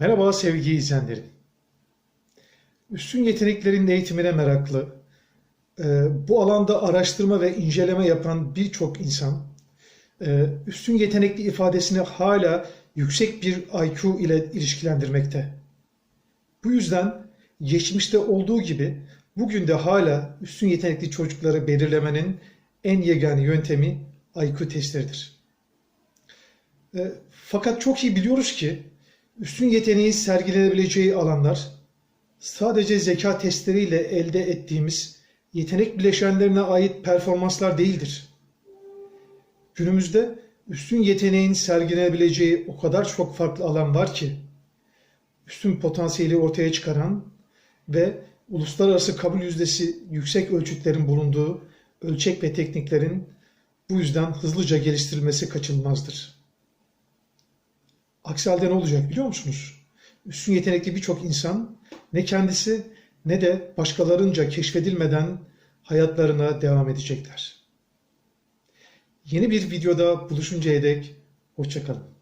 Merhaba sevgili izleyenlerim. Üstün yeteneklerin eğitimine meraklı, e, bu alanda araştırma ve inceleme yapan birçok insan, e, üstün yetenekli ifadesini hala yüksek bir IQ ile ilişkilendirmekte. Bu yüzden geçmişte olduğu gibi bugün de hala üstün yetenekli çocukları belirlemenin en yegane yöntemi IQ testleridir. E, Fakat çok iyi biliyoruz ki üstün yeteneğin sergilenebileceği alanlar sadece zeka testleriyle elde ettiğimiz yetenek bileşenlerine ait performanslar değildir. Günümüzde üstün yeteneğin sergilenebileceği o kadar çok farklı alan var ki üstün potansiyeli ortaya çıkaran ve uluslararası kabul yüzdesi yüksek ölçütlerin bulunduğu ölçek ve tekniklerin bu yüzden hızlıca geliştirilmesi kaçınılmazdır. Aksi halde ne olacak biliyor musunuz? Üstün yetenekli birçok insan ne kendisi ne de başkalarınca keşfedilmeden hayatlarına devam edecekler. Yeni bir videoda buluşuncaya dek hoşçakalın.